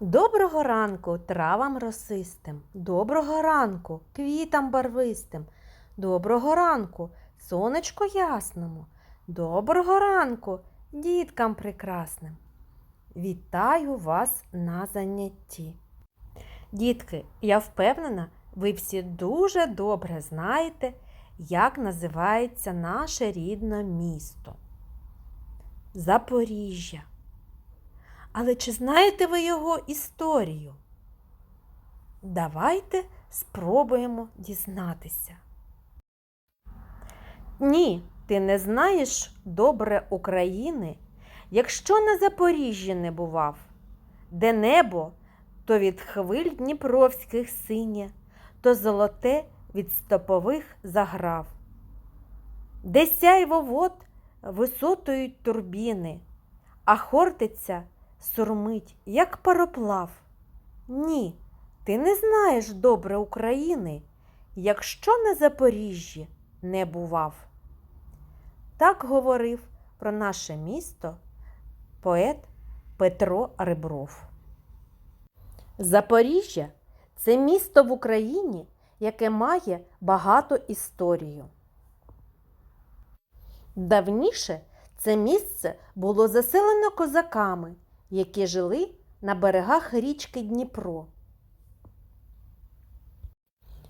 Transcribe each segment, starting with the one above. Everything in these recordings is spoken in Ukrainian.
Доброго ранку травам росистим, доброго ранку квітам барвистим, доброго ранку сонечку ясному, доброго ранку діткам прекрасним. Вітаю вас на занятті. Дітки, я впевнена, ви всі дуже добре знаєте, як називається наше рідне місто. Запоріжжя. Але чи знаєте ви його історію? Давайте спробуємо дізнатися. Ні, ти не знаєш добре України, якщо на Запоріжжі не бував, де небо то від хвиль дніпровських синє, то золоте від стопових заграв, де сяйво вод висотують турбіни, а хортиця сурмить, як пароплав. Ні, ти не знаєш добре України, якщо на Запоріжжі не бував. Так говорив про наше місто поет Петро Ребров. Запоріжжя це місто в Україні, яке має багато історію. Давніше це місце було заселено козаками, які жили на берегах річки Дніпро.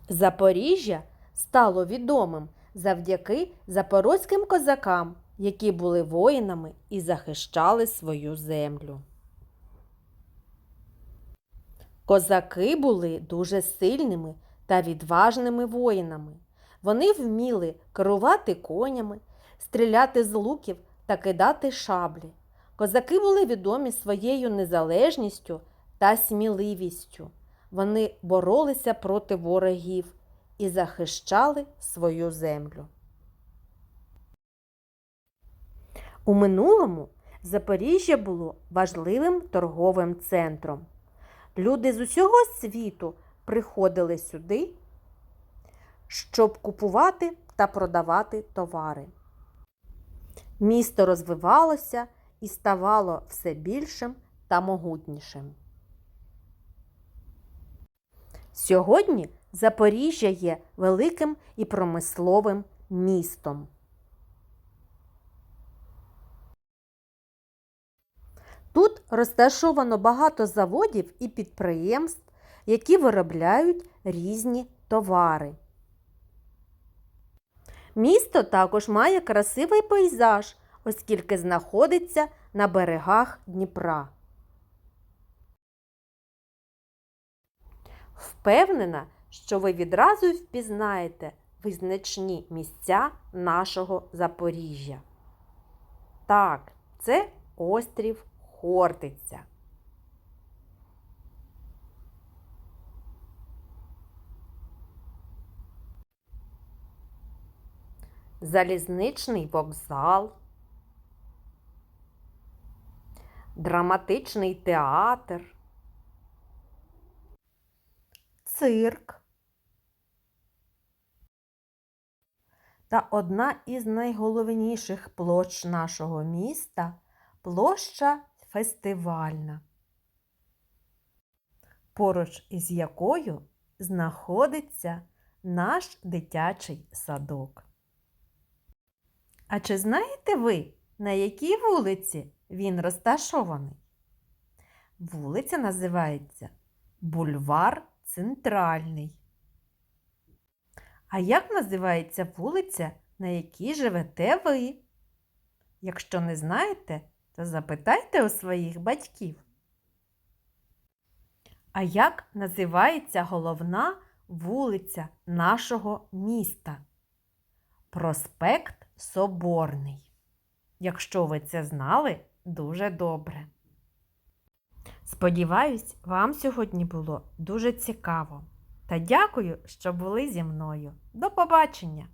Запоріжжя стало відомим завдяки запорозьким козакам, які були воїнами і захищали свою землю. Козаки були дуже сильними та відважними воїнами. Вони вміли керувати конями, стріляти з луків та кидати шаблі. Козаки були відомі своєю незалежністю та сміливістю. Вони боролися проти ворогів і захищали свою землю. У минулому Запоріжжя було важливим торговим центром. Люди з усього світу приходили сюди, щоб купувати та продавати товари. Місто розвивалося і ставало все більшим та могутнішим. Сьогодні Запоріжжя є великим і промисловим містом. Тут розташовано багато заводів і підприємств, які виробляють різні товари. Місто також має красивий пейзаж, оскільки знаходиться на берегах Дніпра. Впевнена, що ви відразу впізнаєте визначні місця нашого Запоріжжя. Так, це острів Хортиця. Залізничний вокзал, драматичний театр, цирк та одна із найголовніших площ нашого міста площа фестивальна, поруч із якою знаходиться наш дитячий садок. А чи знаєте ви, на якій вулиці він розташований? Вулиця називається Бульвар Центральний. А як називається вулиця, на якій живете ви? Якщо не знаєте, то запитайте у своїх батьків. А як називається головна вулиця нашого міста? Проспект Соборний. Якщо ви це знали, дуже добре. Сподіваюсь, вам сьогодні було дуже цікаво. Та дякую, що були зі мною. До побачення!